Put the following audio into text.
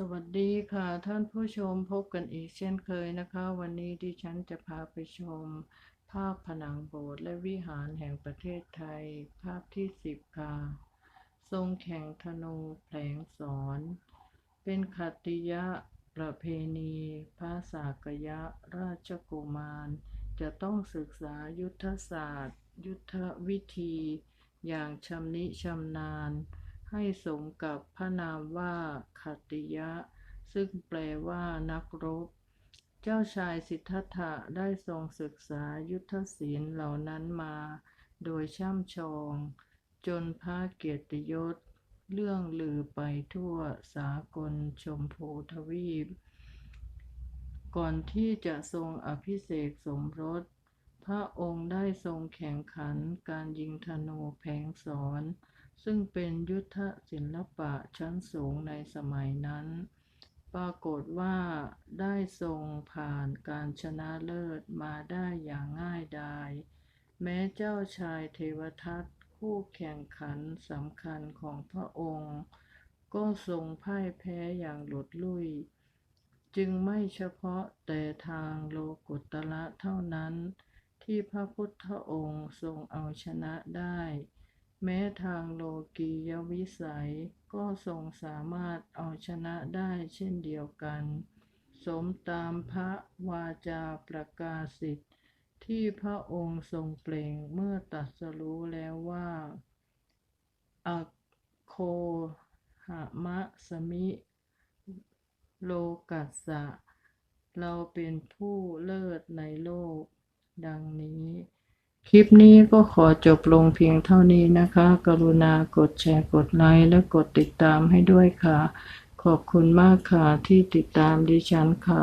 สวัสดีค่ะท่านผู้ชมพบกันอีกเช่นเคยนะคะ วันนี้ดิฉันจะพาไปชม ภาพผนังโบสถ์และวิหารแห่งประเทศไทย ภาพที่สิบค่ะ ทรงแข่งธนูแผลงสอน เป็นขัตติยะประเพณีพระสากยะราชกุมาร จะต้องศึกษายุทธศาสตร์ ยุทธวิธี อย่างชำนิชำนาญ ให้สมกับพระนามว่าขัตติยะ ซึ่งแปลว่านักรบ เจ้าชายสิทธัตถะได้ทรงศึกษายุทธศิลป์เหล่านั้นมา โดยช่ำชอง จนพระเกียรติยศ เรื่องลือไปทั่วสากลชมพูทวีป ก่อนที่จะทรงอภิเษกสมรส พระองค์ได้ทรงแข่งขันการยิงธนูแผงสอน ซึ่งเป็นยุทธศิลปะชั้นสูงในสมัยนั้น ปรากฏว่าได้ทรงผ่านการชนะเลิศมาได้อย่างง่ายดาย แม้เจ้าชายเทวทัตคู่แข่งขันสำคัญของพระองค์ ก็ทรงพ่ายแพ้อย่างหลุดลุ่ย จึงไม่เฉพาะแต่ทางโลกุตระเท่านั้น ที่พระพุทธองค์ทรงเอาชนะได้ แม้ทางโลกียวิสัยก็ทรงสามารถเอาชนะได้เช่นเดียวกัน สมตามพระวาจาประกาศสิทธิ์ที่พระองค์ทรงเปล่งเมื่อตรัสรู้แล้วว่าอคโคหะมะสมิ โลกัสสะ เราเป็นผู้เลิศในโลก ดังนี้ คลิปนี้ก็ขอจบลงเพียงเท่านี้นะคะ กรุณากดแชร์กดไลค์และกดติดตามให้ด้วยค่ะ ขอบคุณมากค่ะที่ติดตามดิฉันค่ะ